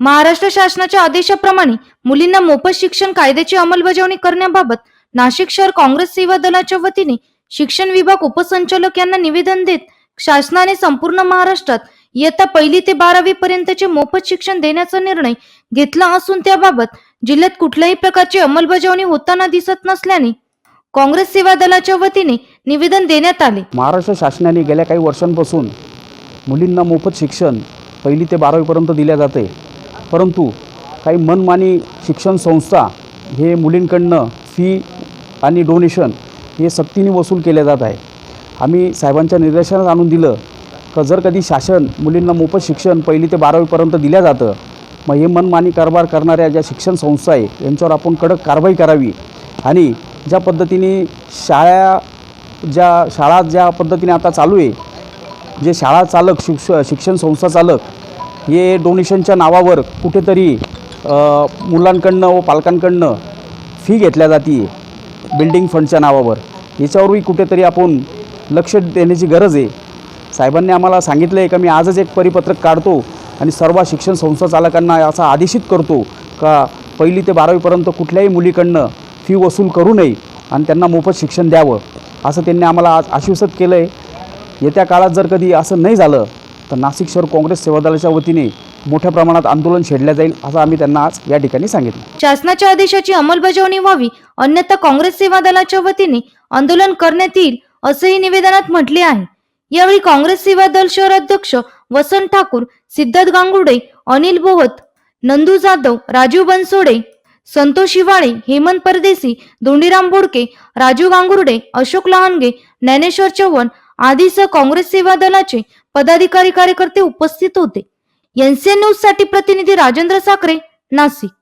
महाराष्ट्र शासनाच्या आदेशाप्रमाणे मुलींना मोफत शिक्षण कायद्याची अंमलबजावणी करण्याबाबत नाशिक शहर काँग्रेस सेवा दलाच्या वतीने शिक्षण विभाग उपसंचालक यांना निवेदन देत शासनाने संपूर्ण महाराष्ट्रात इयत्ता पहिली ते बारावी पर्यंतचे मोफत शिक्षण देण्याचा निर्णय घेतला असून त्याबाबत जिल्ह्यात कुठल्याही प्रकारची अंमलबजावणी होताना दिसत नसल्याने काँग्रेस सेवा दलाच्या वतीने निवेदन देण्यात आले. महाराष्ट्र शासनाने गेल्या काही वर्षांपासून मुलींना मोफत शिक्षण पहिली ते बारावीपर्यंत दिल्या जाते. परंतु काही मनमानी शिक्षण संस्था हे मुलींकडनं फी आणि डोनेशन हे सक्तीने वसूल केले जात आहे आम्ही साहेबांच्या निदर्शनात आणून दिलं का जर कधी शासन मुलींना मोफत शिक्षण पहिली ते बारावीपर्यंत दिल्या जातं मग हे मनमानी कारभार करणाऱ्या ज्या शिक्षण संस्था आहे यांच्यावर आपण कडक कारवाई करावी आणि ज्या पद्धतीने शाळा ज्या शाळा ज्या पद्धतीने आता चालू आहे जे शाळा चालक शिक्ष शिक्षण संस्था चालक हे डोनेशनच्या नावावर कुठेतरी मुलांकडनं व पालकांकडनं फी घेतल्या जाते बिल्डिंग फंडच्या नावावर. याच्यावरही कुठेतरी आपण लक्ष देण्याची गरज आहे. साहेबांनी आम्हाला सांगितलं आहे का मी आजच एक परिपत्रक काढतो आणि सर्व शिक्षण संस्था चालकांना असा आदेशित करतो का पहिली ते बारावीपर्यंत कुठल्याही मुलीकडनं फी वसूल करू नये आणि त्यांना मोफत शिक्षण द्यावं. असं त्यांनी आम्हाला आज आश्वासित केलं आहे येत्या काळात जर कधी असं नाही झालं तर नाशिक शहर काँग्रेस सेवा दलाच्या वतीने मोठ्या प्रमाणात आंदोलन छेडलं जाईल असं आम्ही त्यांना आज या ठिकाणी सांगितलं. शासनाच्या आदेशाची अंमलबजावणी व्हावी अन्यथा काँग्रेस सेवा दलाच्या वतीने आंदोलन करण्यात येईल असंही निवेदनात म्हटले आहे. यावेळी काँग्रेस सेवा दल शहर अध्यक्ष वसंत ठाकूर सिद्धार्थ गांगुडे अनिल बोहत नंदू जाधव राजीव बनसोडे संतोष शिवाळे हेमंत परदेसी धोंडीराम बोडके राजू गांगुर्डे अशोक लहानगे ज्ञानेश्वर चव्हाण आदीसह काँग्रेस सेवा दलाचे पदाधिकारी कार्यकर्ते उपस्थित होते. एनसीएन न्यूजसाठी प्रतिनिधी राजेंद्र साखरे नाशिक.